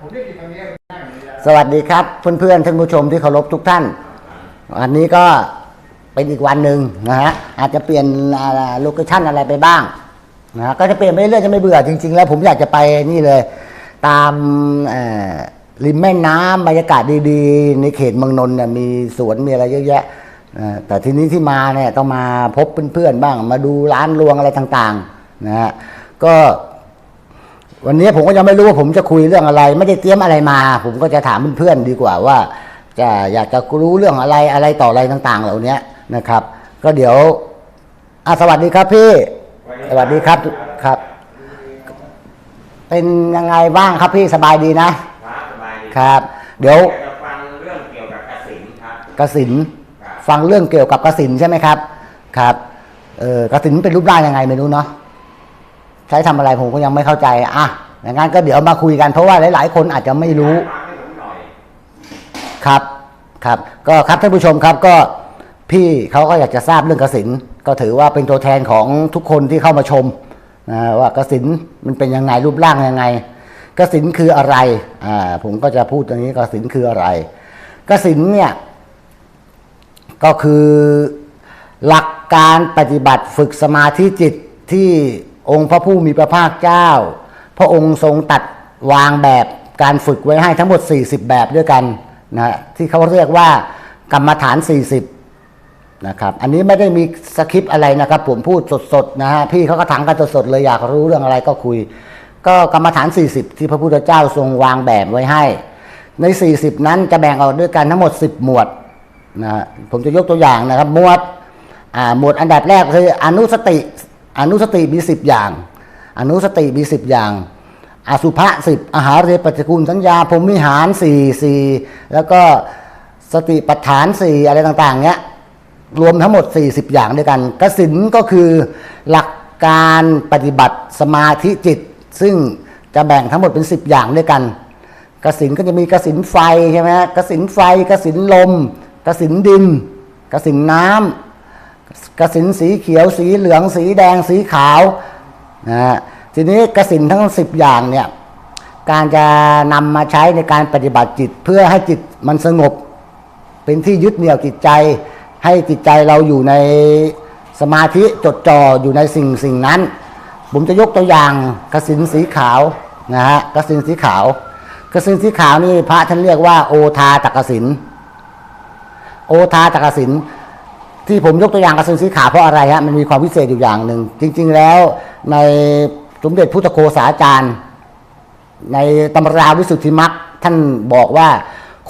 สวัสดีครับเพื่อนๆท่านผู้ชมที่เคารพทุกท่านวันนี้ก็เป็นอีกวันหนึ่งนะฮะอาจจะเปลี่ยนโลเคชั่นอะไรไปบ้างนะฮะก็จะเปลี่ยนไปเรื่อยจะไม่เบื่อจริง ๆ แล้วผมอยากจะไปนี่เลย ตามริมแม่น้ำบรรยากาศดีๆ ในเขตเมืองนนท์เนี่ยมีสวนมีอะไรเยอะแยะแต่ทีนี้ที่มาเนี่ยต้องมาพบเพื่อนๆบ้าง มาดูร้านรวงอะไรต่างๆนะฮะก็ วันนี้ผมก็ยังไม่รู้ว่าผมจะคุยเรื่องอะไร ไม่ได้เตรียมอะไรมา ผมก็จะถามเพื่อนๆดีกว่าว่า จะอยากจะรู้เรื่องอะไรอะไรต่ออะไรต่าง ๆ เหล่านี้นะครับ ก็เดี๋ยวอะสวัสดีครับพี่ สวัสดีครับครับ เป็นยังไงบ้างครับพี่สบายดีนะครับสบายดีครับ เดี๋ยวอยากจะฟังเรื่องเกี่ยวกับกสินครับกสินฟังเรื่องเกี่ยวกับกสินใช่ไหมครับ ครับเออกสินเป็นรูปร่างยังไงไม่รู้เนาะ ใช้ทำอะไรผมก็ยังไม่เข้าใจอะอย่างนั้นก็เดี๋ยวมาคุยกันเพราะว่าหลาย ๆ คนอาจจะไม่รู้ ครับครับ ก็ครับท่านผู้ชมครับก็พี่เขาก็อยากจะทราบเรื่องกสินก็ถือว่าเป็นตัวแทนของทุกคนที่เข้ามาชมนะว่ากสินมันเป็นยังไงรูปร่างยังไงกสินคืออะไรอ่าผมก็จะพูดตรงนี้กสินคืออะไรกสินเนี่ยก็คือหลักการปฏิบัติฝึกสมาธิจิตที่ องค์พระผู้มีพระภาคเจ้า พระองค์ทรงตัดวางแบบการฝึกไว้ให้ทั้งหมด 40 แบบด้วยกันนะที่เขาเรียกว่ากรรมฐาน 40นะครับอันนี้ไม่ได้มีสคริปต์อะไรนะครับ ผมพูดสดๆนะฮะพี่เขาก็ถามกันสดๆเลยอยากรู้เรื่องอะไรก็คุย ก็กรรมฐาน 40 ที่พระพุทธเจ้าทรงวางแบบไว้ให้ ใน 40 นั้นจะแบ่งออกด้วยกันทั้งหมด 10 หมวดนะฮะผมจะยกตัวอย่างนะครับหมวดอ่าหมวดอันดับแรกคืออนุสติ อนุสติมี10อย่าง อนุสติมี10อย่าง อสุภะสิบอาหารเรปัจจกุลสัญญาพรมิหารสี่สี่แล้วก็สติปัฏฐานสี่อะไรต่าง ๆ เนี้ยรวมทั้งหมด 40 อย่างด้วยกันกสินก็คือหลักการปฏิบัติสมาธิจิต ซึ่งจะแบ่งทั้งหมดเป็น 10 อย่างด้วยกันกสินก็จะมีกสินไฟใช่ไหมฮะกสินไฟกสินลมกสินดินกสินน้ำ กสินสีเขียวสีเหลืองสีแดงสีขาวนะฮะทีนี้กสินทั้ง10อย่างเนี่ยการจะนำมาใช้ในการปฏิบัติจิตเพื่อให้จิตมันสงบ เป็นที่ยึดเหนี่ยวจิตใจ ให้จิตใจเราอยู่ในสมาธิจดจ่ออยู่ในสิ่งสิ่งนั้น ผมจะยกตัวอย่างกสินสีขาวนะฮะกสินสีขาวกสินสีขาวนี่พระท่านเรียกว่า โอทาตกสินโอทาตกสิน ที่ผมยกตัวอย่างกระสินสีขาวเพราะอะไรฮะมันมีความพิเศษอยู่อย่างหนึ่ง จริง ๆ แล้วในสมเด็จพุทธโฆษาจารย์ ในตำราวิสุทธิมรรคท่านบอกว่า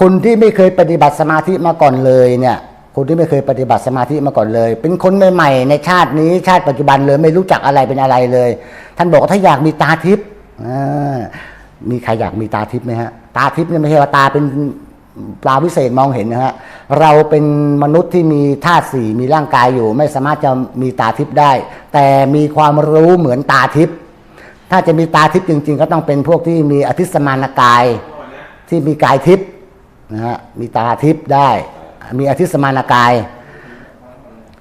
คนที่ไม่เคยปฏิบัติสมาธิมาก่อนเลยเนี่ยคนที่ไม่เคยปฏิบัติสมาธิมาก่อนเลย เป็นคนใหม่ๆในชาตินี้ชาติปัจจุบันเลยไม่รู้จักอะไรเป็นอะไรเลย ท่านบอกว่าถ้าอยากมีตาทิพย์มีใครอยากมีตาทิพย์ไหมฮะตาทิพย์เนี่ยไม่ใช่ว่าตาเป็น ปลาวิเศษมองเห็นนะฮะเราเป็นมนุษย์ที่มีธาตุสี่มีร่างกายอยู่ ไม่สามารถจะมีตาทิพย์ได้ แต่มีความรู้เหมือนตาทิพย์ถ้าจะมีตาทิพย์จริง ๆ ก็ต้องเป็นพวกที่มีอธิสมานกายที่มีกายทิพย์นะฮะมีตาทิพย์ได้ มีอธิสมานกาย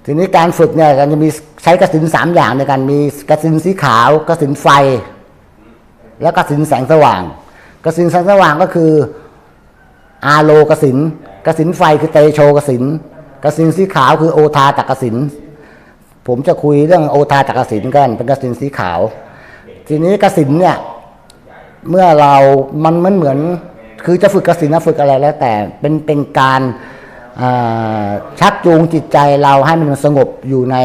ทีนี้การฝึกเนี่ยเราจะมีใช้กสินสามอย่างในการมีกสินสีขาวกสินไฟ แล้วกสินแสงสว่างกสินแสงสว่างก็คือ อาโลกสินกสินไฟคือเตโชกสินกสินสีขาวคือโอทาตกสิน ผมจะคุยเรื่องโอทาตกสินกัน เป็นกสินสีขาว ทีนี้กสินเนี่ย เมื่อเรามันมันเหมือน คือจะฝึกกสินนะฝึกอะไรแล้ว แต่เป็นเป็นการชักจูงจิตใจเราให้มันสงบอยู่ใน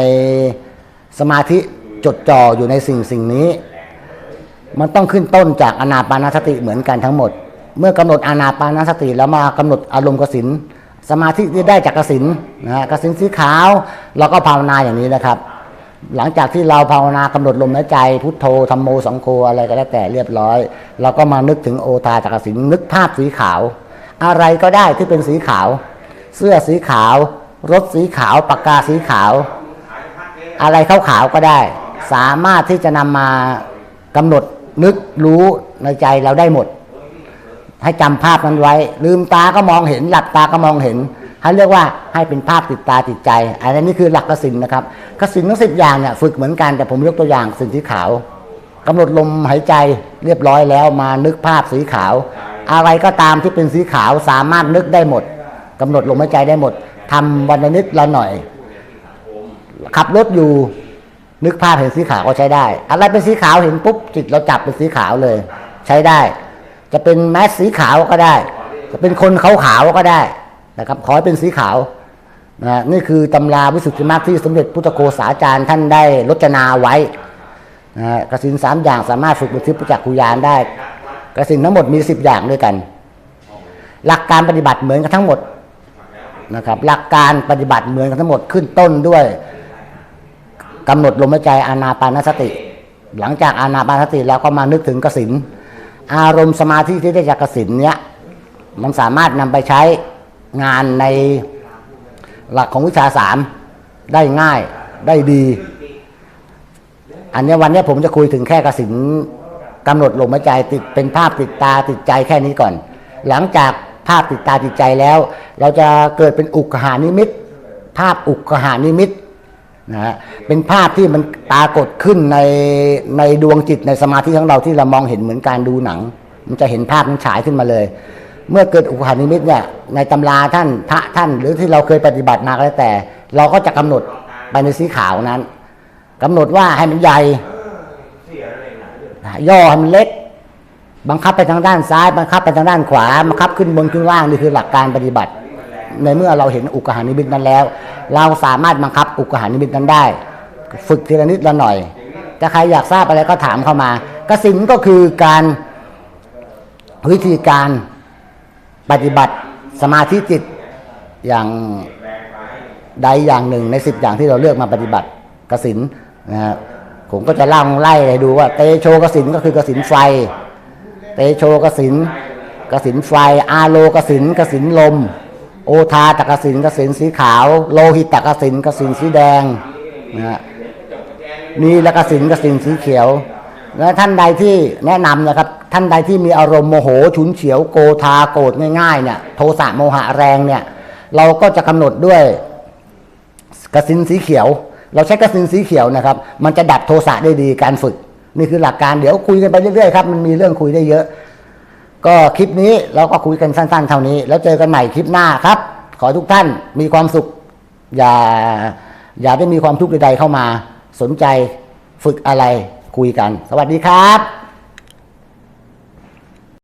สมาธิจดจ่ออยู่ในสิ่งสิ่งนี้ มันต้องขึ้นต้นจากอนาปานสติเหมือนกันทั้งหมด เมื่อกำหนดอานาปานสติแล้วมากำหนดอารมณ์กสินสมาธิที่ได้จากกสินนะฮะกสินสีขาวเราก็ภาวนาอย่างนี้นะครับ หลังจากที่เราภาวนากำหนดลมหายใจ พุทโธธรรมโมสังโฆอะไรก็แล้วแต่เรียบร้อย เราก็มานึกถึงโอทาจักกสินนึกภาพสีขาว อะไรก็ได้ที่เป็นสีขาว เสื้อสีขาว รถสีขาวปากกาสีขาว อะไรขาวๆก็ได้ สามารถที่จะนำมากำหนดนึกรู้ในใจเราได้หมด ให้จำภาพนั้นไว้ ลืมตาก็มองเห็น หลับตาก็มองเห็นให้เรียกว่าให้เป็นภาพติดตาติดใจ อันนี้คือหลักกสินนะครับกสินทั้งสิบอย่างเนี่ยฝึกเหมือนกันแต่ผมยกตัวอย่างสิ่งสีขาวกำหนดลมหายใจเรียบร้อยแล้วมานึกภาพสีขาว อะไรก็ตามที่เป็นสีขาวสามารถนึกได้หมดกำหนดลมหายใจได้หมดทำวันนิดละหน่อย ขับรถอยู่นึกภาพเห็นสีขาวก็ใช้ได้ อะไรเป็นสีขาวเห็นปุ๊บจิตเราจับเป็นสีขาวเลย ใช้ได้ จะเป็นแมสสีขาวก็ได้ จะเป็นคนขาวขาวๆก็ได้นะครับ ขอให้เป็นสีขาวนะนี่คือตำราวิสุทธิมรรคที่สมเด็จพุทธโฆษาจารย์ท่านได้รจนาไว้นะฮะกสินสามอย่างสามารถฝึกบุทิประจักษ์คุยานได้ กระสินทั้งหมดมีสิบอย่างด้วยกัน หลักการปฏิบัติเหมือนกันทั้งหมดนะครับ หลักการปฏิบัติเหมือนกันทั้งหมดขึ้นต้นด้วยกำหนดลมหายใจอานาปานสติ หลังจากอานาปานสติแล้วก็มานึกถึงกสิน อารมณ์สมาธิที่ได้จากกสินเนี้ยมันสามารถนำไปใช้งานในหลักของวิชาสามได้ง่ายได้ดี อันนี้วันนี้ผมจะคุยถึงแค่กสินกำหนดลมหายใจติดเป็นภาพติดตาติดใจแค่นี้ก่อน หลังจากภาพติดตาติดใจแล้ว เราจะเกิดเป็นอุกหานิมิต ภาพอุกหานิมิต นะฮะเป็นภาพที่มันปรากฏขึ้นในในดวงจิตในสมาธิของเราที่เรามองเห็นเหมือนการดูหนัง มันจะเห็นภาพมันฉายขึ้นมาเลย เมื่อเกิดอุกหานิมิตเนี่ยในตำราท่านพระท่าน หรือที่เราเคยปฏิบัติมาก็แล้วแต่ เราก็จะกำหนดไปในสีขาวนั้นกำหนดว่าให้มันใหญ่ย่อให้มันเล็ก บังคับไปทางด้านซ้าย บังคับไปทางด้านขวาบังคับขึ้นบนขึ้นล่างนี่คือหลักการปฏิบัติ ในเมื่อเราเห็นอุกหานิมิตนั้นแล้ว เราสามารถบังคับอุกหานิมิตนั้นได้ ฝึกทีละนิดละหน่อยถ้าใครอยากทราบอะไรก็ถามเข้ามากสินก็คือการวิธีการปฏิบัติสมาธิจิตอย่างใดอย่างหนึ่งในสิบอย่างที่เราเลือกมาปฏิบัติกสินนะฮะผมก็จะเล่าไล่ให้ดูว่า เตโชกสินก็คือกสินไฟ เตโชกสินกสินไฟ อาโลกสินกสินลม โอทาตกสินกสินสีขาว โลหิตตกสินกสินสีแดงนะฮะนีลกสินกสินสีเขียว และท่านใดที่แนะนำนะครับ ท่านใดที่มีอารมณ์โมโหฉุนเฉียวโกธาโกรธง่ายๆเนี่ยโทสะโมหะแรงเนี่ย เราก็จะกำหนดด้วยกสินสีเขียว เราใช้กสินสีเขียวนะครับ มันจะดับโทสะได้ดีการฝึก นี่คือหลักการเดี๋ยวคุยกันไปเรื่อยๆครับมันมีเรื่องคุยได้เยอะ ก็คลิปนี้เราก็คุยกันสั้น ๆ เท่านี้ แล้วเจอกันใหม่คลิปหน้าครับ ขอทุกท่านมีความสุข อย่าอย่าได้มีความทุกข์ใดๆเข้ามา สนใจฝึกอะไรคุยกัน สวัสดีครับ